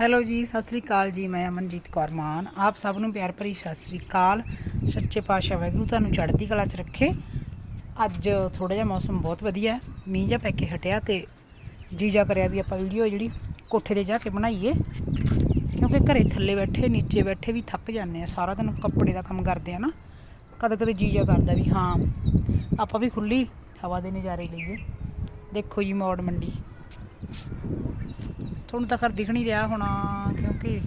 Hello ਜੀ, ਸਤਿ ਸ੍ਰੀ ਅਕਾਲ ਜੀ, ਮੈਂ ਅਮਨਜੀਤ ਕੌਰ ਮਾਨ। ਆਪ ਸਭ ਨੂੰ ਪਿਆਰ ਭਰੀ ਸਤਿ ਸ੍ਰੀ ਅਕਾਲ। ਸੱਚੇ ਪਾਤਸ਼ਾਹ ਵਾਹਿਗੁਰੂ ਤੁਹਾਨੂੰ ਚੜ੍ਹਦੀ ਕਲਾ 'ਚ ਰੱਖੇ। ਅੱਜ ਥੋੜਾ ਜਿਹਾ ਮੌਸਮ ਬਹੁਤ ਵਧੀਆ ਮੀਂਹ ਜਿਹਾ ਪੈ ਕੇ ਹਟਿਆ ਤੇ ਜੀਜਾ ਕਰਿਆ ਵੀ ਆਪਾਂ ਵੀਡੀਓ ਜਿਹੜੀ ਕੋਠੇ ਤੇ ਜਾ ਕੇ ਬਣਾਈਏ। ਕਿਉਂਕਿ ਘਰੇ ਥੱਲੇ ਬੈਠੇ, ਨੀਚੇ ਬੈਠੇ ਵੀ ਥੱਕ ਜਾਂਦੇ ਆ। ਸਾਰਾ ਦਿਨ ਕੱਪੜੇ ਦਾ ਕੰਮ ਕਰਦੇ ਆ ਨਾ। ਕਦੇ ਕਦੇ ਜੀਜਾ ਕਰਦਾ ਵੀ ਹਾਂ, ਆਪਾਂ ਵੀ ਖੁੱਲੀ ਹਵਾ ਦੇ ਨਜ਼ਾਰੇ ਲਈਏ। ਦੇਖੋ ਜੀ ਮੌੜ ਮੰਡੀ। ਤੁਹਾਨੂੰ ਤਾਂ ਖਰ ਦਿਖ ਨਹੀਂ ਰਿਹਾ ਹੋਣਾ, ਕਿਉਂਕਿ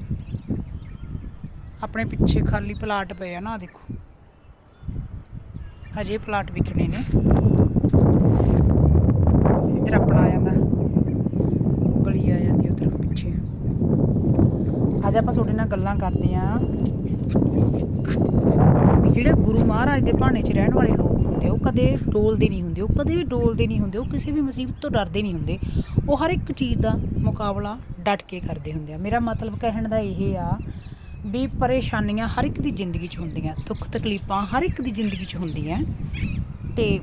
ਆਪਣੇ ਪਿੱਛੇ ਖਾਲੀ ਪਲਾਟ ਪਏ ਆ ਨਾ ਦੇਖੋ। ਹਜੇ ਪਲਾਟ ਵਿਕਣੇ ਨੇ। ਇੱਧਰ ਆਪਣਾ ਆ ਜਾਂਦਾ। ਗਲੀ ਆ ਜਾਂਦੀ ਉਧਰ ਪਿੱਛੇ। ਅੱਜ ਆਪਾਂ ਤੁਹਾਡੇ ਨਾਲ ਗੱਲਾਂ ਕਰਦੇ ਆ ਜਿਹੜੇ ਗੁਰੂ ਮਹਾਰਾਜ ਦੇ ਭਾਣੇ 'ਚ ਰਹਿਣ ਵਾਲੇ ਲੋਕ ਹੁੰਦੇ ਉਹ ਕਦੇ ਡੋਲਦੇ ਨਹੀਂ ਹੁੰਦੇ, ਉਹ ਕਦੇ ਵੀ ਡੋਲਦੇ ਨਹੀਂ ਹੁੰਦੇ, ਉਹ ਕਿਸੇ ਵੀ ਮੁਸੀਬਤ ਤੋਂ ਡਰਦੇ ਨਹੀਂ ਹੁੰਦੇ। ਉਹ ਹਰ ਇੱਕ ਚੀਜ਼ ਦਾ ਮੁਕਾਬਲਾ ਡਟ ਕੇ ਕਰਦੇ ਹੁੰਦੇ ਆ। ਮੇਰਾ ਮਤਲਬ ਕਹਿਣ ਦਾ ਇਹ ਆ ਵੀ ਪਰੇਸ਼ਾਨੀਆਂ ਹਰ ਇੱਕ ਦੀ ਜ਼ਿੰਦਗੀ 'ਚ ਹੁੰਦੀਆਂ, ਦੁੱਖ ਤਕਲੀਫਾਂ ਹਰ ਇੱਕ ਦੀ ਜ਼ਿੰਦਗੀ 'ਚ ਹੁੰਦੀਆਂ। ਤੇ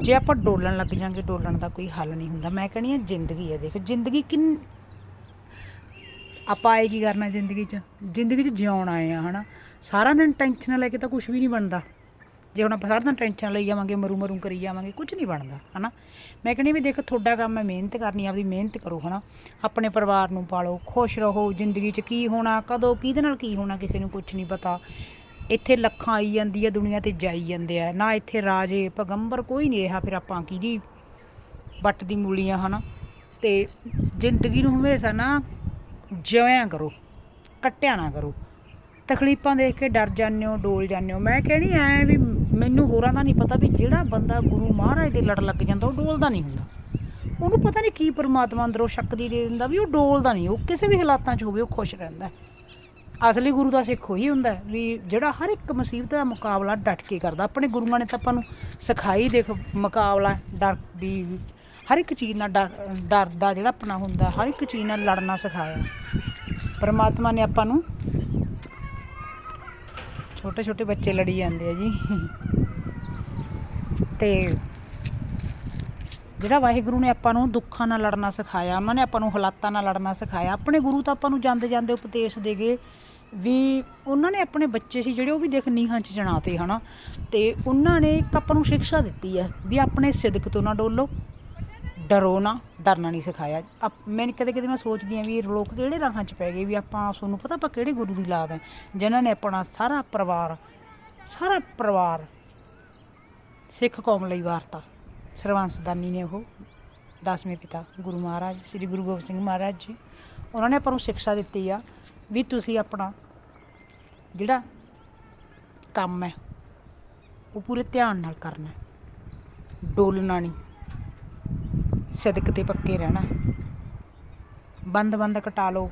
ਜੇ ਆਪਾਂ ਡੋਲਣ ਲੱਗ ਜਾਂਗੇ, ਡੋਲਣ ਦਾ ਕੋਈ ਹੱਲ ਨਹੀਂ ਹੁੰਦਾ। ਮੈਂ ਕਹਿੰਦੀ ਆ ਜ਼ਿੰਦਗੀ ਹੈ ਦੇਖੋ, ਜ਼ਿੰਦਗੀ ਕਿੰਨ ਆਪਾਂ ਆਏ ਕੀ ਕਰਨਾ ਜ਼ਿੰਦਗੀ 'ਚ? ਜ਼ਿੰਦਗੀ 'ਚ ਜਿਉਣ ਆਏ ਆ, ਹਨਾ? ਸਾਰਾ ਦਿਨ ਟੈਨਸ਼ਨ ਲੈ ਕੇ ਤਾਂ ਕੁਝ ਵੀ ਨਹੀਂ ਬਣਦਾ। ਜੇ ਹੁਣ ਆਪਾਂ ਸਾਰਾ ਦਿਨ ਟੈਨਸ਼ਨ ਲਈ ਜਾਵਾਂਗੇ, ਮਰੂ ਮਰੂ ਕਰੀ ਜਾਵਾਂਗੇ ਕੁਝ ਨਹੀਂ ਬਣਦਾ, ਹਨਾ? ਮੈਂ ਕਹਿੰਦੀ ਵੀ ਦੇਖ, ਤੁਹਾਡਾ ਕੰਮ ਹੈ ਮਿਹਨਤ ਕਰਨੀ, ਆਪਦੀ ਮਿਹਨਤ ਕਰੋ, ਹਨਾ? ਆਪਣੇ ਪਰਿਵਾਰ ਨੂੰ ਪਾਲੋ, ਖੁਸ਼ ਰਹੋ, ਜ਼ਿੰਦਗੀ 'ਚ ਕੀ ਹੋਣਾ, ਕਦੋਂ, ਕਿਹਦੇ ਨਾਲ ਕੀ ਹੋਣਾ, ਕਿਸੇ ਨੂੰ ਕੁਝ ਨਹੀਂ ਪਤਾ। ਇੱਥੇ ਲੱਖਾਂ ਆਈ ਜਾਂਦੀ ਹੈ ਦੁਨੀਆ ਤੇ ਜਾਈ ਜਾਂਦੇ ਆ। ਨਾ ਇੱਥੇ ਰਾਜੇ, ਪਗੰਬਰ, ਕੋਈ ਨਹੀਂ ਰਿਹਾ, ਫਿਰ ਆਪਾਂ ਕੀ ਕਿਹਦੀ ਵੱਟ ਦੀ ਮੂਲੀਆਂ, ਹਨਾ? ਤੇ ਜ਼ਿੰਦਗੀ ਨੂੰ ਹਮੇਸ਼ਾ ਨਾ ਜਿਉਿਆ ਕਰੋ, ਕੱਟਿਆ ਨਾ ਕਰੋ। ਤਕਲੀਫਾਂ ਦੇਖ ਕੇ ਡਰ ਜਾਂਦੇ ਹੋ, ਡੋਲ ਜਾਂਦੇ ਹੋ। ਮੈਂ ਕਹਿਣੀ ਐ ਵੀ ਮੈਨੂੰ ਹੋਰਾਂ ਦਾ ਨਹੀਂ ਪਤਾ ਵੀ ਜਿਹੜਾ ਬੰਦਾ ਗੁਰੂ ਮਹਾਰਾਜ ਦੇ ਲੜ ਲੱਗ ਜਾਂਦਾ, ਉਹ ਡੋਲਦਾ ਨਹੀਂ ਹੁੰਦਾ। ਉਹਨੂੰ ਪਤਾ ਨਹੀਂ ਕੀ ਪਰਮਾਤਮਾ ਅੰਦਰੋਂ ਸ਼ਕਤੀ ਦੇ ਦਿੰਦਾ ਵੀ ਉਹ ਡੋਲਦਾ ਨਹੀਂ। ਉਹ ਕਿਸੇ ਵੀ ਹਾਲਾਤਾਂ 'ਚ ਹੋਵੇ, ਉਹ ਖੁਸ਼ ਰਹਿੰਦਾ ਅਸਲੀ ਗੁਰੂ ਦਾ ਸਿੱਖ ਉਹੀ ਹੁੰਦਾ ਵੀ ਜਿਹੜਾ ਹਰ ਇੱਕ ਮੁਸੀਬਤ ਦਾ ਮੁਕਾਬਲਾ ਡਟ ਕੇ ਕਰਦਾ। ਆਪਣੇ ਗੁਰੂਆਂ ਨੇ ਤਾਂ ਆਪਾਂ ਨੂੰ ਸਿਖਾਈ, ਦੇਖ, ਮੁਕਾਬਲਾ, ਡਰ ਵੀ ਹਰ ਇੱਕ ਚੀਜ਼ ਨਾਲ ਡਰ ਡਰ ਦਾ ਜਿਹੜਾ ਆਪਣਾ ਹੁੰਦਾ, ਹਰ ਇੱਕ ਚੀਜ਼ ਨਾਲ ਲੜਨਾ ਸਿਖਾਇਆ। ਪਰਮਾਤਮਾ ਨੇ ਆਪਾਂ ਨੂੰ ਛੋਟੇ ਛੋਟੇ ਬੱਚੇ ਲੜੀ ਜਾਂਦੇ ਆ ਜੀ। ਤੇ ਜਿਹੜਾ ਵਾਹਿਗੁਰੂ ਨੇ ਆਪਾਂ ਨੂੰ ਦੁੱਖਾਂ ਨਾਲ ਲੜਨਾ ਸਿਖਾਇਆ, ਉਹਨਾਂ ਨੇ ਆਪਾਂ ਨੂੰ ਹਾਲਾਤਾਂ ਨਾਲ ਲੜਨਾ ਸਿਖਾਇਆ, ਆਪਣੇ ਗੁਰੂ ਤਾਂ ਆਪਾਂ ਨੂੰ ਜਾਂਦੇ ਜਾਂਦੇ ਉਪਦੇਸ਼ ਦੇਗੇ ਵੀ ਉਹਨਾਂ ਨੇ ਆਪਣੇ ਬੱਚੇ ਸੀ ਜਿਹੜੇ ਉਹ ਵੀ ਦੇਖ ਨੀਹਾਂ 'ਚ ਜਣਾਤੇ ਹਨਾ, ਤੇ ਉਹਨਾਂ ਨੇ ਇੱਕ ਆਪਾਂ ਨੂੰ ਸਿੱਖਿਆ ਦਿੱਤੀ ਹੈ ਵੀ ਆਪਣੇ ਸਿਦਕ ਤੋਂ ਨਾ ਡੋਲੋ। ਡਰੋ ਨਾ, ਡਰਨਾ ਨਹੀਂ ਸਿਖਾਇਆ। ਆਪ- ਮੈਨੂੰ ਕਦੇ ਕਦੇ ਮੈਂ ਸੋਚਦੀ ਹਾਂ ਵੀ ਇਹ ਲੋਕ ਕਿਹੜੇ ਰਾਹਾਂ 'ਚ ਪੈ ਗਏ ਵੀ ਆਪਾਂ ਤੁਹਾਨੂੰ ਪਤਾ ਆਪਾਂ ਕਿਹੜੇ ਗੁਰੂ ਦੀ ਲਾਦ ਹੈ ਜਿਨ੍ਹਾਂ ਨੇ ਆਪਣਾ ਸਾਰਾ ਪਰਿਵਾਰ ਸਾਰਾ ਪਰਿਵਾਰ ਸਿੱਖ ਕੌਮ ਲਈ ਵਾਰਤਾ। ਸਰਵੰਸਦਾਨੀ ਨੇ ਉਹ, ਦਸਵੇਂ ਪਿਤਾ ਗੁਰੂ ਮਹਾਰਾਜ, ਸ੍ਰੀ ਗੁਰੂ ਗੋਬਿੰਦ ਸਿੰਘ ਮਹਾਰਾਜ ਜੀ, ਉਹਨਾਂ ਨੇ ਆਪਾਂ ਨੂੰ ਸਿੱਖਿਆ ਦਿੱਤੀ ਆ ਵੀ ਤੁਸੀਂ ਆਪਣਾ ਜਿਹੜਾ ਕੰਮ ਹੈ, ਉਹ ਪੂਰੇ ਧਿਆਨ ਨਾਲ ਕਰਨਾ ਹੈ। ਡੋਲਣਾ ਨਹੀਂ। ਸਦਕ ਤੇ ਪੱਕੇ ਰਹਿਣਾ। ਬੰਦ ਬੰਦ ਕਟਾ ਲਓ,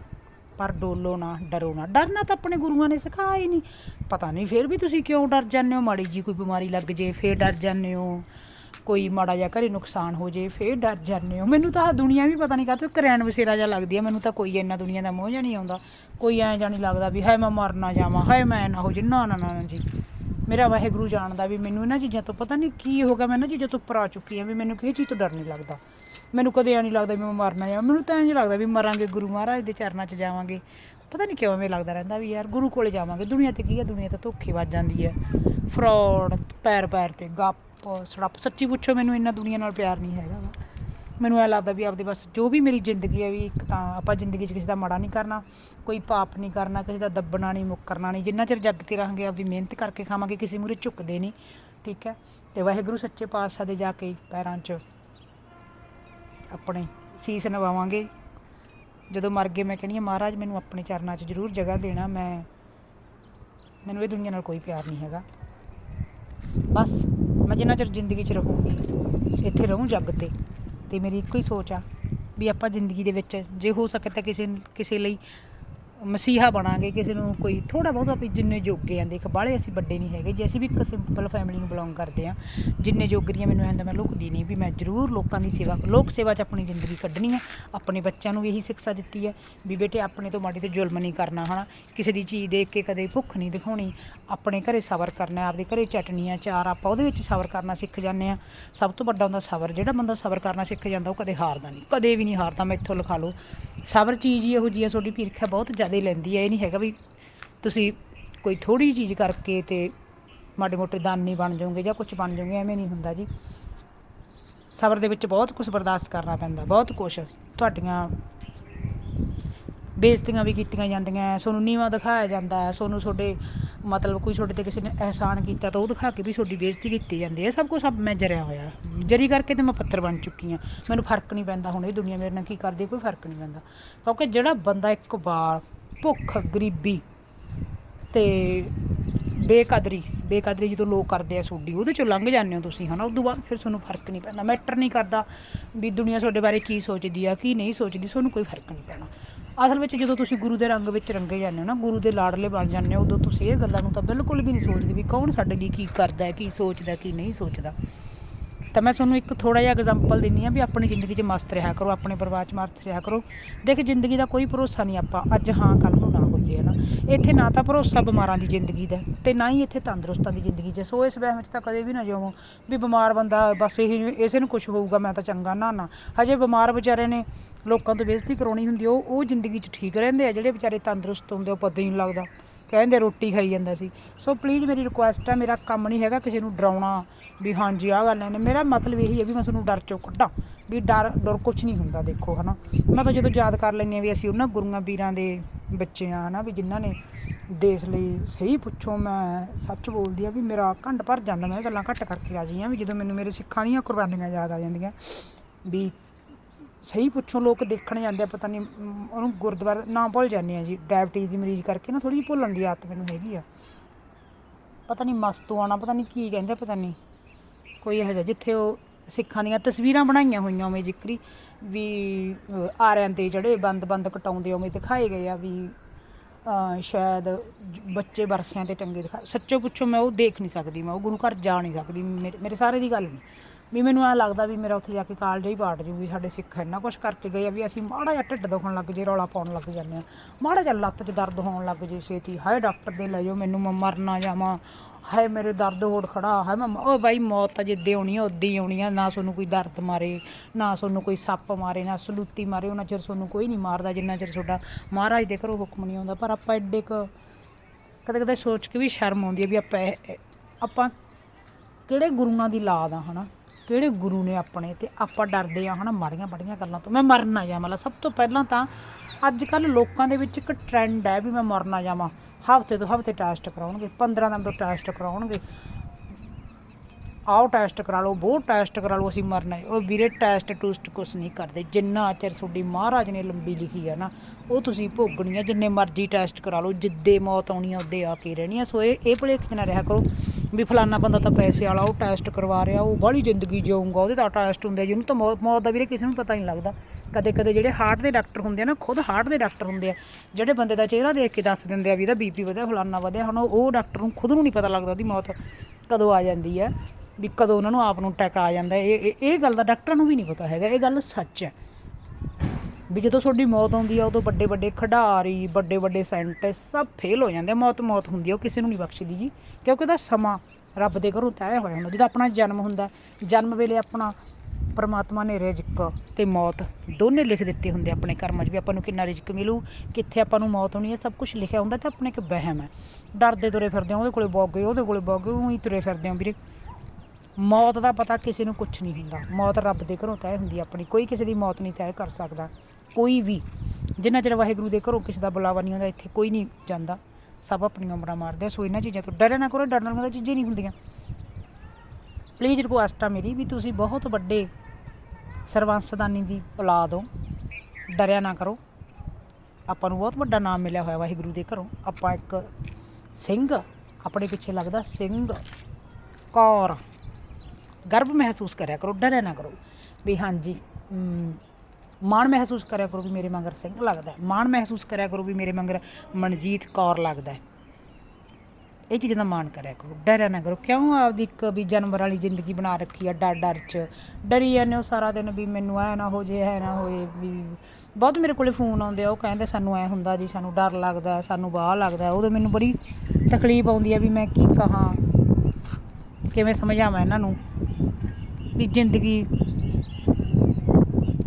ਪਰ ਡੋਲੋ ਨਾ, ਡਰੋ ਨਾ। ਡਰਨਾ ਤਾਂ ਆਪਣੇ ਗੁਰੂਆਂ ਨੇ ਸਿਖਾਇਆ ਹੀ ਨਹੀਂ। ਪਤਾ ਨਹੀਂ ਫਿਰ ਵੀ ਤੁਸੀਂ ਕਿਉਂ ਡਰ ਜਾਂਦੇ ਹੋ? ਮਾੜੀ ਜੀ ਕੋਈ ਬਿਮਾਰੀ ਲੱਗ ਜੇ, ਫੇਰ ਡਰ ਜਾਂਦੇ ਹੋ। ਕੋਈ ਮਾੜਾ ਜਿਹਾ ਘਰੇ ਨੁਕਸਾਨ ਹੋ ਜੇ, ਫੇਰ ਡਰ ਜਾਂਦੇ ਹੋ। ਮੈਨੂੰ ਤਾਂ ਆਹ ਦੁਨੀਆ ਵੀ ਪਤਾ ਨਹੀਂ ਕਾਹਤੋਂ ਕਰੈਣ ਵਸੇਰਾ ਜਿਹਾ ਲੱਗਦੀ ਹੈ ਮੈਨੂੰ ਤਾਂ ਕੋਈ ਇੰਨਾ ਦੁਨੀਆ ਦਾ ਮੋਹ ਜਿਹਾ ਨਹੀਂ ਆਉਂਦਾ। ਕੋਈ ਐਂ ਜਾਂ ਨਹੀਂ ਲੱਗਦਾ ਵੀ, ਹਾਏ ਮੈਂ ਮਰ ਨਾ ਜਾਵਾਂ, ਹਾਏ ਮੈਂ ਨਾ ਹੋ ਜੇ, ਨਾ ਨਾ ਨਾ ਨਾ ਜੀ। ਮੇਰਾ ਵਾਹਿਗੁਰੂ ਜਾਣਦਾ ਵੀ ਮੈਨੂੰ ਇਹਨਾਂ ਚੀਜ਼ਾਂ ਤੋਂ ਪਤਾ ਨਹੀਂ ਕੀ ਹੋ ਗਿਆ, ਮੈਂ ਇਹਨਾਂ ਚੀਜ਼ਾਂ ਤੋਂ ਉੱਪਰ ਆ ਚੁੱਕੀ ਹਾਂ ਵੀ ਮੈਨੂੰ ਕਿਸੇ ਚੀਜ਼ ਤੋਂ ਡਰ ਨਹੀਂ ਲੱਗਦਾ। ਮੈਨੂੰ ਕਦੇ ਐ ਨਹੀਂ ਲੱਗਦਾ ਵੀ ਮੈਂ ਮਰਨਾ ਜਾਂ ਮੈਨੂੰ ਤਾਂ ਇੰਝ ਲੱਗਦਾ ਵੀ ਮਰਾਂਗੇ, ਗੁਰੂ ਮਹਾਰਾਜ ਦੇ ਚਰਨਾਂ 'ਚ ਜਾਵਾਂਗੇ। ਪਤਾ ਨਹੀਂ ਕਿਉਂ ਐਵੇਂ ਲੱਗਦਾ ਰਹਿੰਦਾ ਵੀ ਯਾਰ, ਗੁਰੂ ਕੋਲੇ ਜਾਵਾਂਗੇ। ਦੁਨੀਆ ਤੇ ਕੀ ਹੈ ਦੁਨੀਆ ਤਾਂ ਧੋਖੇ ਵੱਜ ਜਾਂਦੀ ਹੈ ਫਰਾਡ ਪੈਰ ਪੈਰ ਤੇ ਗੱਪ, ਸੜੱਪ। ਸੱਚੀ ਪੁੱਛੋ, ਮੈਨੂੰ ਇੰਨਾ ਦੁਨੀਆ ਨਾਲ ਪਿਆਰ ਨਹੀਂ ਹੈਗਾ। ਵਾ ਮੈਨੂੰ ਐ ਲੱਗਦਾ ਵੀ ਆਪਦੇ ਬਸ ਜੋ ਵੀ ਮੇਰੀ ਜ਼ਿੰਦਗੀ ਹੈ ਵੀ ਇੱਕ ਤਾਂ ਆਪਾਂ ਜ਼ਿੰਦਗੀ 'ਚ ਕਿਸੇ ਦਾ ਮਾੜਾ ਨਹੀਂ ਕਰਨਾ, ਕੋਈ ਪਾਪ ਨਹੀਂ ਕਰਨਾ, ਕਿਸੇ ਦਾ ਦੱਬਣਾ ਨਹੀਂ, ਮੁੱਕਰਨਾ ਨਹੀਂ, ਜਿੰਨਾ ਚਿਰ ਜੱਗ ਤੇ ਰਹਾਂਗੇ ਆਪਦੀ ਮਿਹਨਤ ਕਰਕੇ ਖਾਵਾਂਗੇ, ਕਿਸੇ ਮੂਰੇ ਝੁਕਦੇ ਨਹੀਂ, ਠੀਕ ਹੈ? ਤੇ ਵਾਹਿਗੁਰੂ ਸੱਚੇ ਪਾਤਸ਼ਾਹ ਦੇ ਜਾ ਕੇ ਪੈਰਾਂ 'ਚ ਆਪਣੇ ਸੀਸ ਨਵਾਵਾਂਗੇ। ਜਦੋਂ ਮਰ ਗਏ, ਮੈਂ ਕਹਿੰਦੀ ਹਾਂ, ਮਹਾਰਾਜ, ਮੈਨੂੰ ਆਪਣੇ ਚਰਨਾਂ 'ਚ ਜ਼ਰੂਰ ਜਗ੍ਹਾ ਦੇਣਾ, ਮੈਂ, ਮੈਨੂੰ ਇਹ ਦੁਨੀਆ ਨਾਲ ਕੋਈ ਪਿਆਰ ਨਹੀਂ ਹੈਗਾ। ਬਸ, ਮੈਂ ਜਿੰਨਾ ਚਿਰ ਜ਼ਿੰਦਗੀ 'ਚ ਰਹੂੰਗੀ, ਇੱਥੇ ਰਹੂੰ ਜੱਗ ਤੇ। ਤੇ ਮੇਰੀ ਇੱਕੋ ਹੀ ਸੋਚ ਆ ਵੀ ਆਪਾਂ ਜ਼ਿੰਦਗੀ ਦੇ ਵਿੱਚ ਜੇ ਹੋ ਸਕੇ ਤਾਂ ਕਿਸੇ ਕਿਸੇ ਲਈ ਮਸੀਹਾ ਬਣਾਂਗੇ, ਕਿਸੇ ਨੂੰ ਕੋਈ ਥੋੜਾ ਬਹੁਤਾ ਵੀ ਜਿੰਨੇ ਜੋਗੇ ਆਂ, ਦੇਖ ਬਾਹਲੇ ਅਸੀਂ ਵੱਡੇ ਨਹੀਂ ਹੈਗੇ, ਜੇ ਅਸੀਂ ਵੀ ਇੱਕ ਸਿੰਪਲ ਫੈਮਿਲੀ ਨੂੰ ਬਿਲੋਂਗ ਕਰਦੇ ਆ, ਜਿੰਨੇ ਜੋਗਰੀਆਂ ਮੈਨੂੰ ਐਂਦਾ ਮੈਂ ਲੁਕਦੀ ਨਹੀਂ ਵੀ ਮੈਂ ਜ਼ਰੂਰ ਲੋਕਾਂ ਦੀ ਸੇਵਾ, ਲੋਕ ਸੇਵਾ 'ਚ ਆਪਣੀ ਜ਼ਿੰਦਗੀ ਕੱਢਣੀ ਆ, ਆਪਣੇ ਬੱਚਿਆਂ ਨੂੰ ਵੀ ਇਹੀ ਸਿੱਖਿਆ ਦਿੱਤੀ ਹੈ ਵੀ ਬੇਟੇ ਆਪਣੇ ਤੋਂ ਮਾੜੀ ਤੇ ਜ਼ੁਲਮ ਨਹੀਂ ਕਰਨਾ, ਹਨਾ, ਕਿਸੇ ਦੀ ਚੀਜ਼ ਦੇਖ ਕੇ ਕਦੇ ਭੁੱਖ ਨਹੀਂ ਦਿਖਾਉਣੀ, ਆਪਣੇ ਘਰੇ ਸਬਰ ਕਰਨਾ, ਆਪਦੇ ਘਰੇ ਚਟਨੀਆਂ, ਚਾਰ, ਆਪਾਂ ਉਹਦੇ ਵਿੱਚ ਸਬਰ ਕਰਨਾ ਸਿੱਖ ਜਾਂਦੇ ਆ, ਸਭ ਤੋਂ ਵੱਡਾ ਹੁੰਦਾ ਸਬਰ, ਜਿਹੜਾ ਬੰਦਾ ਸਬਰ ਕਰਨਾ ਸਿੱਖ ਜਾਂਦਾ, ਉਹ ਕਦੇ ਹਾਰਦਾ ਨਹੀਂ, ਕਦੇ ਵੀ ਨਹੀਂ ਹਾਰਦਾ, ਮੈਥੋਂ ਲਿਖਾ ਲਓ, ਸਬਰ ਚੀਜ਼ ਹੀ ਇਹੋ ਜਿਹੀ ਹੈ ਤੁਹਾਡੀ ਪੀਰਖਿਆ ਬਹੁਤ ਜ਼ਿਆਦਾ ਲੈਂਦੀ ਹੈ ਇਹ ਨਹੀਂ ਹੈਗਾ ਵੀ ਤੁਸੀਂ ਕੋਈ ਥੋੜੀ ਚੀਜ਼ ਕਰਕੇ ਤੇ ਮਾੜੇ ਮੋਟੇ ਦਾਨੀ ਬਣ ਜਾਓਗੇ ਜਾਂ ਕੁਝ ਬਣ ਜਾਓਗੇ, ਐਵੇਂ ਨਹੀਂ ਹੁੰਦਾ ਜੀ। ਸਬਰ ਦੇ ਵਿੱਚ ਬਹੁਤ ਕੁਝ ਬਰਦਾਸ਼ਤ ਕਰਨਾ ਪੈਂਦਾ, ਬਹੁਤ ਕੁਝ ਤੁਹਾਡੀਆਂ ਬੇਇੱਜ਼ਤੀਆਂ ਵੀ ਕੀਤੀਆਂ ਜਾਂਦੀਆਂ ਤੁਹਾਨੂੰ ਨੀਵਾਂ ਦਿਖਾਇਆ ਜਾਂਦਾ ਹੈ ਤੁਹਾਨੂੰ ਤੁਹਾਡੇ ਮਤਲਬ ਕੋਈ ਤੁਹਾਡੇ ਤੇ ਕਿਸੇ ਨੇ ਅਹਿਸਾਨ ਕੀਤਾ ਤਾਂ ਉਹ ਦਿਖਾ ਕੇ ਵੀ ਤੁਹਾਡੀ ਬੇਇੱਜ਼ਤੀ ਕੀਤੀ ਜਾਂਦੀ ਹੈ। ਸਭ ਕੁਝ ਸਭ ਮੈਂ ਜਰਿਆ ਹੋਇਆ, ਜਰੀ ਕਰਕੇ ਤੇ ਮੈਂ ਪੱਥਰ ਬਣ ਚੁੱਕੀ ਹਾਂ। ਮੈਨੂੰ ਫ਼ਰਕ ਨਹੀਂ ਪੈਂਦਾ ਹੁਣ ਇਹ ਦੁਨੀਆ ਮੇਰੇ ਨਾਲ ਕੀ ਕਰਦੀ ਕੋਈ ਫ਼ਰਕ ਨਹੀਂ ਪੈਂਦਾ। ਕਿਉਂਕਿ ਜਿਹੜਾ ਬੰਦਾ ਇੱਕ ਵਾਰ ਭੁੱਖ, ਗਰੀਬੀ ਤੇ ਬੇਕਦਰੀ। ਬੇਕਦਰੀ ਜਦੋਂ ਲੋਕ ਕਰਦੇ ਆ ਤੁਹਾਡੀ ਉਹਦੇ ਚੋਂ ਲੰਘ ਜਾਂਦੇ ਹੋ ਤੁਸੀਂ ਹਨਾ ਤੋਂ ਬਾਅਦ ਫਿਰ ਤੁਹਾਨੂੰ ਫ਼ਰਕ ਨਹੀਂ ਪੈਂਦਾ। ਮੈਟਰ ਨਹੀਂ ਕਰਦਾ ਵੀ ਦੁਨੀਆ ਤੁਹਾਡੇ ਬਾਰੇ ਕੀ ਸੋਚਦੀ ਆ, ਕੀ ਨਹੀਂ ਸੋਚਦੀ, ਤੁਹਾਨੂੰ ਕੋਈ ਫ਼ਰਕ ਨਹੀਂ ਪੈਣਾ। ਅਸਲ ਵਿੱਚ ਜਦੋਂ ਤੁਸੀਂ ਗੁਰੂ ਦੇ ਰੰਗ ਵਿੱਚ ਰੰਗੇ ਜਾਂਦੇ ਹੋ ਨਾ, ਗੁਰੂ ਦੇ ਲਾਡਲੇ ਬਣ ਜਾਂਦੇ ਹੋ, ਉਦੋਂ ਤੁਸੀਂ ਇਹ ਗੱਲਾਂ ਨੂੰ ਤਾਂ ਬਿਲਕੁਲ ਵੀ ਨਹੀਂ ਸੋਚਦੇ ਵੀ ਕੌਣ ਸਾਡੇ ਲਈ ਕੀ ਕਰਦਾ ਹੈ, ਕੀ ਸੋਚਦਾ, ਕੀ ਨਹੀਂ ਸੋਚਦਾ। ਤਾਂ ਮੈਂ ਤੁਹਾਨੂੰ ਇੱਕ ਥੋੜਾ ਜਿਹਾ ਐਗਜ਼ਾਮਪਲ ਦਿੰਨੀ ਆ ਵੀ ਆਪਣੀ ਜ਼ਿੰਦਗੀ 'ਚ ਮਸਤ ਰਿਹਾ ਕਰੋ, ਆਪਣੇ ਪਰਿਵਾਰ 'ਚ ਮਸਤ ਰਿਹਾ ਕਰੋ। ਦੇਖ, ਜ਼ਿੰਦਗੀ ਦਾ ਕੋਈ ਭਰੋਸਾ ਨਹੀਂ ਆਪਾਂ, ਅੱਜ ਹਾਂ ਕੱਲ ਨੂੰ ਨਾ ਹੋਈਏ ਨਾ। ਇੱਥੇ ਨਾ ਤਾਂ ਭਰੋਸਾ ਬਿਮਾਰਾਂ ਦੀ ਜ਼ਿੰਦਗੀ ਦਾ ਤੇ ਨਾ ਹੀ ਇੱਥੇ ਤੰਦਰੁਸਤਾਂ ਦੀ ਜ਼ਿੰਦਗੀ 'ਚ ਸੋ ਇਸ ਵਹਿਮ ਵਿੱਚ ਤਾਂ ਕਦੇ ਵੀ ਨਾ ਜਾਵੋ ਵੀ ਬਿਮਾਰ ਬੰਦਾ ਬਸ ਇਹੀ ਇਸੇ ਨੂੰ ਕੁਝ ਹੋਊਗਾ, ਮੈਂ ਤਾਂ ਚੰਗਾ ਨਾ ਨਾ। ਹਜੇ ਬਿਮਾਰ ਵਿਚਾਰੇ ਨੇ ਲੋਕਾਂ ਤੋਂ ਬੇਇੱਜ਼ਤੀ ਕਰਾਉਣੀ ਹੁੰਦੀ ਉਹ ਉਹ ਜ਼ਿੰਦਗੀ 'ਚ ਠੀਕ ਰਹਿੰਦੇ ਆ, ਜਿਹੜੇ ਵਿਚਾਰੇ ਤੰਦਰੁਸਤ ਹੁੰਦੇ ਉਹ ਪਤਾ ਹੀ ਨਹੀਂ ਲੱਗਦਾ। ਕਹਿੰਦੇ ਰੋਟੀ ਖਾਈ ਜਾਂਦਾ ਸੀ। ਸੋ ਪਲੀਜ਼ ਮੇਰੀ ਰਿਕੁਐਸਟ ਹੈ ਮੇਰਾ ਕੰਮ ਨਹੀਂ ਹੈਗਾ ਕਿਸੇ ਨੂੰ ਡਰਾਉਣਾ ਵੀ ਹਾਂਜੀ ਆਹ ਗੱਲ ਨੇ। ਮੇਰਾ ਮਤਲਬ ਇਹੀ ਹੈ ਵੀ ਮੈਂ ਤੁਹਾਨੂੰ ਡਰ ਚੋਂ ਕੱਢਾਂ, ਵੀ ਡਰ ਡਰ ਕੁਝ ਨਹੀਂ ਹੁੰਦਾ ਦੇਖੋ, ਹਨਾ। ਮੈਂ ਤਾਂ ਜਦੋਂ ਯਾਦ ਕਰ ਲੈਂਦੀ ਹਾਂ ਵੀ ਅਸੀਂ ਉਹਨਾਂ ਗੁਰੂਆਂ ਵੀਰਾਂ ਦੇ ਬੱਚੇ ਆ ਹਨਾ, ਵੀ ਜਿਨ੍ਹਾਂ ਨੇ ਦੇਸ਼ ਲਈ ਸਹੀ ਪੁੱਛੋ, ਮੈਂ ਸੱਚ ਬੋਲਦੀ ਆ ਵੀ ਮੇਰਾ ਘੰਟ ਭਰ ਜਾਂਦਾ, ਮੈਂ ਇਹ ਗੱਲਾਂ ਘੱਟ ਕਰਕੇ ਆ ਗਈਆਂ ਵੀ ਜਦੋਂ ਮੈਨੂੰ ਮੇਰੇ ਸਿੱਖਾਂ ਦੀਆਂ ਕੁਰਬਾਨੀਆਂ ਯਾਦ ਆ ਜਾਂਦੀਆਂ, ਵੀ ਸਹੀ ਪੁੱਛੋ ਲੋਕ ਦੇਖਣ ਜਾਂਦੇ ਆ ਪਤਾ ਨਹੀਂ ਉਹਨੂੰ ਗੁਰਦੁਆਰਾ ਨਾ ਭੁੱਲ ਜਾਂਦੇ ਆ ਜੀ ਡਾਇਬਟੀਜ਼ ਦੀ ਮਰੀਜ਼ ਕਰਕੇ ਨਾ ਥੋੜੀ ਜਿਹੀ ਭੁੱਲਣ ਦੀ ਆਦਤ ਮੈਨੂੰ ਹੈਗੀ ਆ। ਪਤਾ ਨਹੀਂ ਮਸਤੂ ਆਣਾ ਪਤਾ ਨਹੀਂ ਕੀ ਕਹਿੰਦੇ ਪਤਾ ਨਹੀਂ। ਕੋਈ ਇਹੋ ਜਿਹਾ ਜਿੱਥੇ ਉਹ ਸਿੱਖਾਂ ਦੀਆਂ ਤਸਵੀਰਾਂ ਬਣਾਈਆਂ ਹੋਈਆਂ ਉਵੇਂ ਜ਼ਿਕਰੀ ਵੀ ਅਹ, ਆਰਿਆਂ ਤੇ ਜਿਹੜੇ ਬੰਦ ਬੰਦ ਕਟਾਉਂਦੇ ਉਵੇਂ ਦਿਖਾਏ ਗਏ ਆ ਵੀ ਸ਼ਾਇਦ ਬੱਚੇ ਬਰਸਿਆਂ ਤੇ ਟੰਗੇ ਦਿਖਾ ਸੱਚੋ ਪੁੱਛੋ ਮੈਂ ਉਹ ਦੇਖ ਨਹੀਂ ਸਕਦੀ ਮੈਂ ਉਹ ਗੁਰੂ ਘਰ ਜਾ ਨਹੀਂ ਸਕਦੀ ਮੇਰੇ ਮੇਰੇ ਸਾਰੇ ਦੀ ਗੱਲ ਨਹੀਂ। ਵੀ ਮੈਨੂੰ ਐਂ ਲੱਗਦਾ ਵੀ ਮੇਰਾ ਉੱਥੇ ਜਾ ਕੇ ਕਾਲਜ ਹੀ ਪਾਟ ਜੂਗੀ, ਸਾਡੇ ਸਿੱਖ ਇੰਨਾ ਕੁਛ ਕਰਕੇ ਗਏ ਆ ਵੀ ਅਸੀਂ ਮਾੜਾ ਜਿਹਾ ਢਿੱਡ ਦੁਖਣ ਲੱਗ ਜੇ, ਰੌਲਾ ਪਾਉਣ ਲੱਗ ਜਾਂਦੇ ਆ। ਮਾੜਾ ਜਿਹਾ ਲੱਤ 'ਚ ਦਰਦ ਹੋਣ ਲੱਗ ਜੇ ਛੇਤੀ। ਹਾਏ ਡਾਕਟਰ ਦੇ ਲੈ ਜਾਓ, ਮੈਨੂੰ ਮੈਂ ਮਰ ਜਾਵਾਂ। ਹਾਏ ਮੇਰੇ ਦਰਦ ਹੋੜ ਖੜਾ, ਹਾਏ ਮੈਂ ਮ- ਬਾਈ ਮੌਤ ਤਾਂ ਜਿੱਦੇ ਆਉਣੀ ਆ ਉੱਦੀ ਆਉਣੀ ਆ। ਨਾ ਤੁਹਾਨੂੰ ਕੋਈ ਦਰਦ ਮਾਰੇ, ਨਾ ਤੁਹਾਨੂੰ ਕੋਈ ਸੱਪ ਮਾਰੇ, ਨਾ ਸਲੂਤੀ ਮਾਰੇ, ਉਹਨਾਂ ਚਿਰ ਤੁਹਾਨੂੰ ਕੋਈ ਨਹੀਂ ਮਾਰਦਾ ਜਿੰਨਾ ਚਿਰ ਤੁਹਾਡਾ ਮਹਾਰਾਜ ਦੇ ਘਰੋਂ ਹੁਕਮ ਨਹੀਂ ਆਉਂਦਾ। ਪਰ ਆਪਾਂ ਐਡੇ ਕ ਕਦੇ ਕਦੇ ਸੋਚ ਕੇ ਵੀ ਸ਼ਰਮ ਆਉਂਦੀ ਹੈ ਵੀ ਆਪਾਂ ਆਪਾਂ ਕਿਹੜੇ ਗੁਰੂਆਂ ਦੀ ਲਾਦ ਆ, ਹਨਾ? ਕਿਹੜੇ ਗੁਰੂ ਨੇ ਆਪਣੇ ਤੇ ਆਪਾਂ ਡਰਦੇ ਆ, ਹਨਾ? ਮਾੜੀਆਂ ਬੜੀਆਂ ਗੱਲਾਂ ਤੋਂ। ਮੈਂ ਮਰਨਾ ਜਾ ਮਤਲਬ ਸਭ ਤੋਂ ਪਹਿਲਾਂ ਤਾਂ ਅੱਜ ਕੱਲ ਲੋਕਾਂ ਦੇ ਵਿੱਚ ਇੱਕ ਟ੍ਰੈਂਡ ਹੈ ਵੀ ਮੈਂ ਮਰਨਾ ਜਾਵਾਂ। ਹਫ਼ਤੇ ਤੋਂ ਹਫ਼ਤੇ ਟੈਸਟ ਕਰਾਉਣਗੇ 15 ਦਿਨ ਤੋਂ ਟੈਸਟ ਕਰਾਉਣਗੇ। ਆਓ ਟੈਸਟ ਕਰਾ ਲਓ, ਬਹੁਤ ਟੈਸਟ ਕਰਾ ਲਓ, ਅਸੀਂ ਮਰਨਾ ਉਹ ਵੀਰੇ ਟੈਸਟ ਟੂਸਟ ਕੁਛ ਨਹੀਂ ਕਰਦੇ। ਜਿੰਨਾ ਚਿਰ ਤੁਹਾਡੀ ਮਹਾਰਾਜ ਨੇ ਲੰਬੀ ਲਿਖੀ ਹੈ ਨਾ, ਉਹ ਤੁਸੀਂ ਭੋਗਣੀ ਹੈ। ਜਿੰਨੇ ਮਰਜ਼ੀ ਟੈਸਟ ਕਰਾ ਲਓ, ਜਿੱਦੇ ਮੌਤ ਆਉਣੀ ਆ ਉਹਦੇ ਆ ਕੇ ਰਹਿਣੀ ਆ। ਸੋ ਇਹ ਇਹ ਭੁਲੇਖ 'ਚ ਨਾ ਰਿਹਾ ਕਰੋ। ਵੀ ਫਲਾਨਾ ਬੰਦਾ ਤਾਂ ਪੈਸੇ ਵਾਲਾ, ਉਹ ਟੈਸਟ ਕਰਵਾ ਰਿਹਾ, ਉਹ ਬਾਹਲੀ ਜ਼ਿੰਦਗੀ ਜਿਊਗਾ, ਉਹਦੇ ਤਾਂ ਟੈਸਟ ਹੁੰਦੇ ਜਿਹਨੂੰ ਤਾਂ ਮੌਤ ਮੌਤ ਦਾ ਵੀਰੇ ਕਿਸੇ ਨੂੰ ਪਤਾ ਨਹੀਂ ਲੱਗਦਾ। ਕਦੇ ਕਦੇ ਜਿਹੜੇ ਹਾਰਟ ਦੇ ਡਾਕਟਰ ਹੁੰਦੇ ਆ ਨਾ, ਖੁਦ ਹਾਰਟ ਦੇ ਡਾਕਟਰ ਹੁੰਦੇ ਆ, ਜਿਹੜੇ ਬੰਦੇ ਦਾ ਚਿਹਰਾ ਦੇਖ ਕੇ ਦੱਸ ਦਿੰਦੇ ਆ ਵੀ ਇਹਦਾ ਬੀਪੀ ਵਧਿਆ, ਫਲਾਨਾ ਵਧਿਆ, ਹੁਣ ਉਹ ਡਾਕਟਰ ਨੂੰ ਖੁਦ ਨੂੰ ਨਹੀਂ ਪਤਾ ਲੱਗਦਾ ਉਹਦੀ ਮੌਤ ਕਦੋਂ ਆ ਜਾਂਦੀ ਹੈ ਵੀ ਕਦੋਂ ਉਹਨਾਂ ਨੂੰ ਆਪ ਨੂੰ ਅਟੈਕ ਆ ਜਾਂਦਾ। ਇਹ, ਇਹ- ਇਹ ਗੱਲ ਦਾ ਡਾਕਟਰਾਂ ਨੂੰ ਵੀ ਨਹੀਂ ਪਤਾ ਹੈਗਾ, ਇਹ ਗੱਲ ਸੱਚ ਹੈ। ਵੀ ਜਦੋਂ ਤੁਹਾਡੀ ਮੌਤ ਆਉਂਦੀ ਆ, ਉਦੋਂ ਵੱਡੇ ਵੱਡੇ ਖਿਡਾਰੀ ਵੱਡੇ ਵੱਡੇ ਸਾਇੰਟਿਸਟ ਸਭ ਫੇਲ ਹੋ ਜਾਂਦੇ ਆ ਮੌਤ ਮੌਤ ਹੁੰਦੀ ਆ, ਉਹ ਕਿਸੇ ਨੂੰ ਨਹੀਂ ਬਖਸ਼ਦੀ ਜੀ। ਕਿਉਂਕਿ ਉਹਦਾ ਸਮਾਂ ਰੱਬ ਦੇ ਘਰੋਂ ਤੈਅ ਹੋਇਆ ਹੁੰਦਾ, ਜਦੋਂ ਆਪਣਾ ਜਨਮ ਹੁੰਦਾ, ਜਨਮ ਵੇਲੇ ਆਪਣਾ ਪਰਮਾਤਮਾ ਨੇ ਰਿਜ਼ਕ ਤੇ ਮੌਤ ਦੋਨੇ ਲਿਖ ਦਿੱਤੇ ਹੁੰਦੇ ਆਪਣੇ ਕਰਮਾਂ 'ਚ, ਵੀ ਆਪਾਂ ਨੂੰ ਕਿੰਨਾ ਰਿਜ਼ਕ ਮਿਲੂ, ਕਿੱਥੇ ਆਪਾਂ ਨੂੰ ਮੌਤ ਹੋਣੀ ਹੈ ਸਭ ਕੁਝ ਲਿਖਿਆ ਹੁੰਦਾ, ਤੇ ਆਪਣੇ ਇੱਕ ਵਹਿਮ ਹੈ। ਡਰਦੇ ਤੁਰੇ ਫਿਰਦੇ ਆ, ਉਹਦੇ ਕੋਲੇ ਬੋਗ ਗਏ, ਉਹਦੇ ਕੋਲੇ ਬੋਗ ਗਏ, ਉਹੀ ਤੁਰੇ ਫਿਰਦੇ ਆ ਵੀਰੇ। ਮੌਤ ਦਾ ਪਤਾ ਕਿਸੇ ਨੂੰ ਕੁਝ ਨਹੀਂ ਹੁੰਦਾ, ਮੌਤ ਰੱਬ ਦੇ ਘਰੋਂ ਤੈਅ ਹੁੰਦੀ ਆਪਣੀ, ਕੋਈ ਕਿਸੇ ਦੀ ਮੌਤ ਨਹੀਂ ਤੈਅ ਕਰ ਸਕਦਾ। ਕੋਈ ਵੀ, ਜਿੰਨਾ ਚਿਰ ਵਾਹਿਗੁਰੂ ਦੇ ਘਰੋਂ ਕਿਸੇ ਦਾ ਬੁਲਾਵਾ ਨਹੀਂ ਆਉਂਦਾ ਇੱਥੇ ਕੋਈ ਨਹੀਂ ਜਾਂਦਾ। ਸਭ ਆਪਣੀਆਂ ਉਮਰਾਂ ਮਾਰਦੇ ਆ, ਸੋ ਇਹਨਾਂ ਚੀਜ਼ਾਂ ਤੋਂ ਡਰਿਆ ਨਾ ਕਰੋ, ਡਰਨ ਵਾਲੀਆਂ ਤਾਂ ਚੀਜ਼ਾਂ ਨਹੀਂ ਹੁੰਦੀਆਂ। ਪਲੀਜ਼ ਰਿਕੁਐਸਟ ਆ ਮੇਰੀ ਵੀ ਤੁਸੀਂ ਬਹੁਤ ਵੱਡੇ ਸਰਵੰਸਦਾਨੀ ਦੀ ਔਲਾਦ ਹੋ। ਡਰਿਆ ਨਾ ਕਰੋ। ਆਪਾਂ ਨੂੰ ਬਹੁਤ ਵੱਡਾ ਨਾਮ ਮਿਲਿਆ ਹੋਇਆ ਵਾਹਿਗੁਰੂ ਦੇ ਘਰੋਂ। ਆਪਾਂ ਇੱਕ ਸਿੰਘ, ਆਪਣੇ ਪਿੱਛੇ ਲੱਗਦਾ ਸਿੰਘ ਕੌਰ। ਗਰਵ ਮਹਿਸੂਸ ਕਰਿਆ ਕਰੋ, ਡਰਿਆ ਨਾ ਕਰੋ। ਵੀ ਹਾਂਜੀ ਮਾਣ ਮਹਿਸੂਸ ਕਰਿਆ ਕਰੋ ਵੀ ਮੇਰੇ ਮਗਰ ਸਿੰਘ ਲੱਗਦਾ ਮਾਣ ਮਹਿਸੂਸ ਕਰਿਆ ਕਰੋ ਵੀ ਮੇਰੇ ਮਗਰ ਮਨਜੀਤ ਕੌਰ ਲੱਗਦਾ ਇਹ ਚੀਜ਼ਾਂ ਦਾ ਮਾਣ ਕਰਿਆ ਕਰੋ। ਡਰਿਆ ਨਾ ਕਰੋ। ਕਿਉਂ ਆਪਦੀ ਇੱਕ ਵੀ ਜਾਨਵਰ ਵਾਲੀ ਜ਼ਿੰਦਗੀ ਬਣਾ ਰੱਖੀ ਆ ਡਰ ਡਰ ਚ? ਡਰੀ ਜਾਂਦੇ ਹੋ ਸਾਰਾ ਦਿਨ ਵੀ ਮੈਨੂੰ ਐ ਨਾ ਹੋ ਜੇ, ਐ ਨਾ ਹੋਏ ਵੀ ਬਹੁਤ ਮੇਰੇ ਕੋਲੇ ਫੋਨ ਆਉਂਦੇ ਆ, ਉਹ ਕਹਿੰਦੇ ਸਾਨੂੰ ਐ ਹੁੰਦਾ ਜੀ, ਸਾਨੂੰ ਡਰ ਲੱਗਦਾ, ਸਾਨੂੰ ਬਾਹ ਲੱਗਦਾ ਉਦੋਂ ਮੈਨੂੰ ਬੜੀ ਤਕਲੀਫ ਆਉਂਦੀ ਆ ਵੀ ਮੈਂ ਕੀ ਕਹਾਂ, ਕਿਵੇਂ ਸਮਝਾਵਾਂ ਇਹਨਾਂ ਨੂੰ? ਵੀ ਜ਼ਿੰਦਗੀ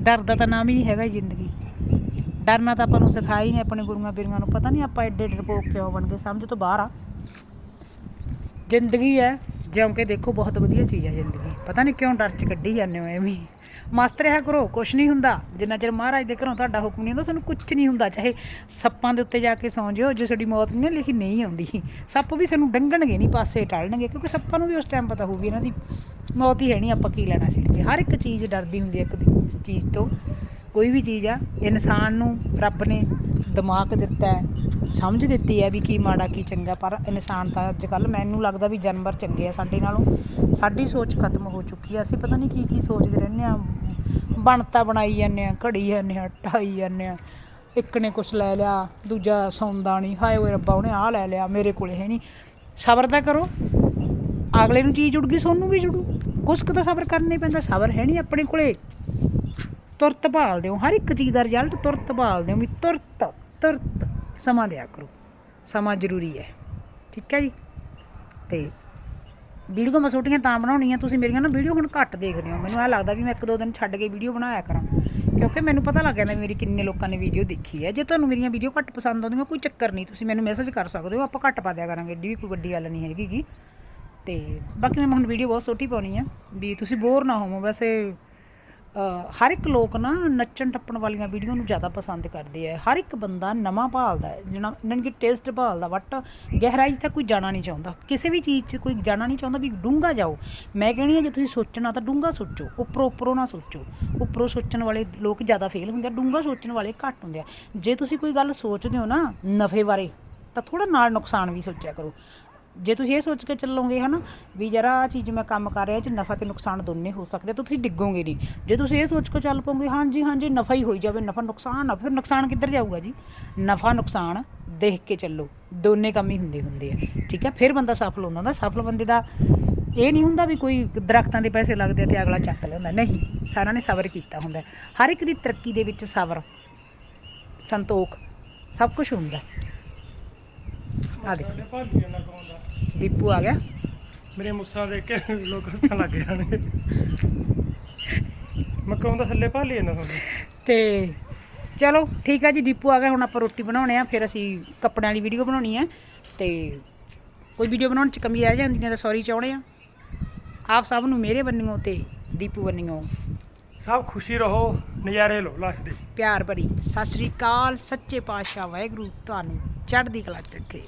ਡਰ ਦਾ ਤਾਂ ਨਾਮ ਹੀ ਨਹੀਂ ਹੈਗਾ ਇਹ ਜ਼ਿੰਦਗੀ। ਡਰਨਾ ਤਾਂ ਆਪਾਂ ਨੂੰ ਸਿਖਾਇਆ ਹੀ ਨਹੀਂ ਆਪਣੇ ਗੁਰੂਆਂ ਪੀਰਾਂ ਨੂੰ। ਪਤਾ ਨਹੀਂ ਆਪਾਂ ਐਡੇ ਐਡੇ ਪੋਕ ਕਿਉਂ ਬਣ ਗਏ ਸਮਝ ਤੋਂ ਬਾਹਰ ਆ। ਜ਼ਿੰਦਗੀ ਹੈ। ਜਿਉਂ ਕੇ ਦੇਖੋ ਬਹੁਤ ਵਧੀਆ ਚੀਜ਼ ਆ ਜ਼ਿੰਦਗੀ। ਪਤਾ ਨਹੀਂ ਕਿਉਂ ਡਰ ਚ ਕੱਢੀ ਜਾਂਦੇ ਹੋ ਐਵੇਂ ਮਸਤ ਰਿਹਾ ਕਰੋ, ਕੁਛ ਨਹੀਂ ਹੁੰਦਾ। ਜਿੰਨਾ ਚਿਰ ਮਹਾਰਾਜ ਦੇ ਘਰੋਂ ਤੁਹਾਡਾ ਹੁਕਮ ਨਹੀਂ ਹੁੰਦਾ ਤੁਹਾਨੂੰ ਕੁਛ ਨਹੀਂ ਹੁੰਦਾ। ਚਾਹੇ ਸੱਪਾਂ ਦੇ ਉੱਤੇ ਜਾ ਕੇ ਸੌਂ ਜਿਓ, ਜੇ ਸਾਡੀ ਮੌਤ ਨਹੀਂ ਨਾ ਲਿਖੀ, ਨਹੀਂ ਆਉਂਦੀ। ਸੱਪ ਵੀ ਸਾਨੂੰ ਡੰਗਣਗੇ, ਨਹੀਂ ਪਾਸੇ ਟਾਲਣਗੇ, ਕਿਉਂਕਿ ਸੱਪਾਂ ਨੂੰ ਵੀ ਉਸ ਟਾਈਮ ਪਤਾ ਹੋਊਗੀ ਇਹਨਾਂ ਦੀ ਮੌਤ ਹੀ ਹੈ ਨਹੀਂ, ਆਪਾਂ ਕੀ ਲੈਣਾ ਛਿੜ ਕੇ ਹਰ ਇੱਕ ਚੀਜ਼ ਡਰਦੀ ਹੁੰਦੀ ਹੈ ਇੱਕ ਚੀਜ਼ ਤੋਂ। ਕੋਈ ਵੀ ਚੀਜ਼ ਆ, ਇਨਸਾਨ ਨੂੰ ਰੱਬ ਨੇ ਦਿਮਾਗ ਦਿੱਤਾ ਹੈ ਸਮਝ ਦਿੱਤੀ ਹੈ ਵੀ ਕੀ ਮਾੜਾ ਕੀ ਚੰਗਾ, ਪਰ ਇਨਸਾਨ ਤਾਂ ਅੱਜ ਕੱਲ ਮੈਨੂੰ ਲੱਗਦਾ ਵੀ ਜਾਨਵਰ ਚੰਗੇ ਆ ਸਾਡੇ ਨਾਲੋਂ। ਸਾਡੀ ਸੋਚ ਖਤਮ ਹੋ ਚੁੱਕੀ ਆ। ਅਸੀਂ ਪਤਾ ਨਹੀਂ ਕੀ ਕੀ ਸੋਚਦੇ ਰਹਿੰਦੇ ਆ। ਬਣਤਾ ਬਣਾਈ ਜਾਂਦੇ ਆ, ਘੜੀ ਜਾਂਦੇ ਆ, ਢਾਈ ਜਾਂਦੇ ਆ। ਇੱਕ ਨੇ ਕੁਛ ਲੈ ਲਿਆ, ਦੂਜਾ ਸੌਂਦਾ ਨਹੀਂ ਹਾਏ ਓਏ ਰੱਬਾ, ਉਹਨੇ ਆਹ ਲੈ ਲਿਆ, ਮੇਰੇ ਕੋਲੇ ਹੈ ਨਹੀਂ ਸਬਰ ਤਾਂ ਕਰੋ। ਅਗਲੇ ਨੂੰ ਚੀਜ਼ ਜੁੜ ਗਈ ਸੋਨੂੰ ਵੀ ਜੁੜੂ। ਕੁਛ ਕੁ ਤਾਂ ਸਬਰ ਕਰਨਾ ਹੀ ਪੈਂਦਾ। ਸਬਰ ਹੈ ਨਹੀਂ ਆਪਣੇ ਕੋਲੇ। ਤੁਰਤ ਭਾਲਦੇ ਹੋ। ਹਰ ਇੱਕ ਚੀਜ਼ ਦਾ ਰਿਜ਼ਲਟ ਤੁਰਤ ਭਾਲਦੇ ਹੋ ਵੀ ਤੁਰਤ ਤੁਰਤ। ਸਮਾਂ ਦਿਆ ਕਰੋ। ਸਮਾਂ ਜ਼ਰੂਰੀ ਹੈ। ਠੀਕ ਹੈ ਜੀ? ਤੇ ਵੀਡੀਓ ਮੈਂ ਛੋਟੀਆਂ ਤਾਂ ਬਣਾਉਣੀਆਂ, ਤੁਸੀਂ ਮੇਰੀਆਂ ਨਾ ਵੀਡੀਓ ਹੁਣ ਘੱਟ ਦੇਖਦੇ ਹੋ। ਮੈਨੂੰ ਐ ਲੱਗਦਾ ਵੀ ਮੈਂ ਇੱਕ ਦੋ ਦਿਨ ਛੱਡ ਕੇ ਵੀਡੀਓ ਬਣਾਇਆ ਕਰਾਂ। ਕਿਉਂਕਿ ਮੈਨੂੰ ਪਤਾ ਲੱਗ ਜਾਂਦਾ ਮੇਰੀ ਕਿੰਨੇ ਲੋਕਾਂ ਨੇ ਵੀਡੀਓ ਦੇਖੀ ਹੈ। ਜੇ ਤੁਹਾਨੂੰ ਮੇਰੀਆਂ ਵੀਡੀਓ ਘੱਟ ਪਸੰਦ ਆਉਂਦੀਆਂ, ਕੋਈ ਚੱਕਰ ਨਹੀਂ। ਤੁਸੀਂ ਮੈਨੂੰ ਮੈਸੇਜ ਕਰ ਸਕਦੇ ਹੋ, ਆਪਾਂ ਘੱਟ ਪਾ ਦਿਆ ਕਰਾਂਗੇ। ਏਡੀ ਵੀ ਕੋਈ ਵੱਡੀ ਗੱਲ ਨਹੀਂ ਹੈਗੀ ਗੀ। ਤੇ ਬਾਕੀ ਮੈਂ ਹੁਣ ਵੀਡੀਓ ਬਹੁਤ ਛੋਟੀ ਪਾਉਣੀ ਆ। ਵੀ ਤੁਸੀਂ ਬੋਰ ਨਾ ਹੋਵੋ। ਵੈਸੇ ਹਰ ਇੱਕ ਲੋਕ ਨਾ ਨੱਚਣ ਟੱਪਣ ਵਾਲੀਆਂ ਵੀਡੀਓ ਨੂੰ ਜ਼ਿਆਦਾ ਪਸੰਦ ਕਰਦੇ ਆ। ਹਰ ਇੱਕ ਬੰਦਾ ਨਵਾਂ ਭਾਲਦਾ ਜਿਹਨਾਂ ਇਹਨਾਂ ਕਿ ਟੇਸਟ ਭਾਲਦਾ ਬਟ ਗਹਿਰਾਈ ਤੱਕ ਕੋਈ ਜਾਣਾ ਨਹੀਂ ਚਾਹੁੰਦਾ। ਕਿਸੇ ਵੀ ਚੀਜ਼ 'ਚ ਕੋਈ ਜਾਣਾ ਨਹੀਂ ਚਾਹੁੰਦਾ ਵੀ ਡੂੰਘਾ ਜਾਓ। ਮੈਂ ਕਹਿੰਦੀ ਆ ਜੇ ਤੁਸੀਂ ਸੋਚਣਾ ਤਾਂ ਡੂੰਘਾ ਸੋਚੋ, ਉੱਪਰੋਂ ਉੱਪਰੋਂ ਨਾ ਸੋਚੋ। ਉੱਪਰੋਂ ਸੋਚਣ ਵਾਲੇ ਲੋਕ ਜ਼ਿਆਦਾ ਫੇਲ ਹੁੰਦੇ ਆ, ਡੂੰਘਾ ਸੋਚਣ ਵਾਲੇ ਘੱਟ ਹੁੰਦੇ ਆ। ਜੇ ਤੁਸੀਂ ਕੋਈ ਗੱਲ ਸੋਚਦੇ ਹੋ ਨਾ ਨਫੇ ਬਾਰੇ, ਤਾਂ ਥੋੜਾ ਨਾਲ ਨੁਕਸਾਨ ਵੀ ਸੋਚਿਆ ਕਰੋ। ਜੇ ਤੁਸੀਂ ਇਹ ਸੋਚ ਕੇ ਚੱਲੋਗੇ ਹਨਾ, ਵੀ ਜਰਾ ਆਹ ਚੀਜ਼ ਮੈਂ ਕੰਮ ਕਰ ਰਿਹਾ, ਇਹ ਚ ਨਫਾ ਤੇ ਨੁਕਸਾਨ ਦੋਨੇ ਹੋ ਸਕਦੇ ਤਾਂ ਤੁਸੀਂ ਡਿੱਗੋਗੇ ਨਹੀਂ। ਜੇ ਤੁਸੀਂ ਇਹ ਸੋਚ ਕੇ ਚੱਲ ਪੋਗੇ ਹਾਂਜੀ ਹਾਂਜੀ, ਨਫਾ ਹੀ ਹੋਈ ਜਾਵੇ, ਨਫਾ ਨੁਕਸਾਨ ਨਾ ਫਿਰ ਨੁਕਸਾਨ ਕਿੱਧਰ ਜਾਊਗਾ ਜੀ? ਨਫਾ ਨੁਕਸਾਨ ਦੇਖ ਕੇ ਚੱਲੋ, ਦੋਨੇ ਕੰਮ ਹੀ ਹੁੰਦੇ ਹੁੰਦੇ ਆ, ਠੀਕ ਹੈ ਫਿਰ ਬੰਦਾ ਸਫਲ ਹੁੰਦਾ ਹੁੰਦਾ ਸਫਲ ਬੰਦੇ ਦਾ ਇਹ ਨਹੀਂ ਹੁੰਦਾ ਵੀ ਕੋਈ ਦਰਖਤਾਂ ਦੇ ਪੈਸੇ ਲੱਗਦੇ ਆ ਤੇ ਅਗਲਾ ਚੱਕ ਲੈਂਦਾ, ਨਹੀਂ, ਸਾਰਿਆਂ ਨੇ ਸਬਰ ਕੀਤਾ ਹੁੰਦਾ ਹਰ ਇੱਕ ਦੀ ਤਰੱਕੀ ਦੇ ਵਿੱਚ ਸਬਰ, ਸੰਤੋਖ, ਸਭ ਕੁਝ ਹੁੰਦਾ ਆ ਦੇਖੋ। ਦੀਪੂ ਆ ਗਿਆ। ਮੇਰੇ ਮੁੱਸਾ ਦੇਖ ਕੇ ਲੋਕ ਹੱਸਣ ਲੱਗ ਜਾਣਗੇ ਮੈਂ ਕਹੂੰਦਾ ਥੱਲੇ ਭਾਲੀ ਜਾਂਦਾ ਤੁਹਾਨੂੰ? ਤੇ ਚਲੋ ਠੀਕ ਹੈ ਜੀ ਦੀਪੂ ਆ ਗਿਆ। ਹੁਣ ਆਪਾਂ ਰੋਟੀ ਬਣਾਉਣੇ ਆ। ਫਿਰ ਅਸੀਂ ਕੱਪੜਿਆਂ ਵਾਲੀ ਵੀਡੀਓ ਬਣਾਉਣੀ ਆ। ਤੇ ਕੋਈ ਵੀਡੀਓ ਬਣਾਉਣ ਚ ਕਮੀ ਰਹਿ ਜਾਂਦੀਆਂ ਤਾਂ ਸੌਰੀ ਚਾਹੁੰਦੇ ਆ। ਆਪ ਸਭ ਨੂੰ ਮੇਰੇ ਬੰਨਿਓ ਤੇ ਦੀਪੂ ਬੰਨਿਓ। ਸਭ ਖੁਸ਼ੀ ਰਹੋ ਨਜ਼ਾਰੇ ਲਓ ਲਾਈਫ ਦੇ। ਪਿਆਰ ਭਰੀ। ਸਤਿ ਸ੍ਰੀ ਅਕਾਲ ਸੱਚੇ ਪਾਤਸ਼ਾਹ ਵਾਹਿਗੁਰੂ ਤੁਹਾਨੂੰ ਚੜ੍ਹਦੀ ਕਲਾ ਚ ਰੱਖੇ।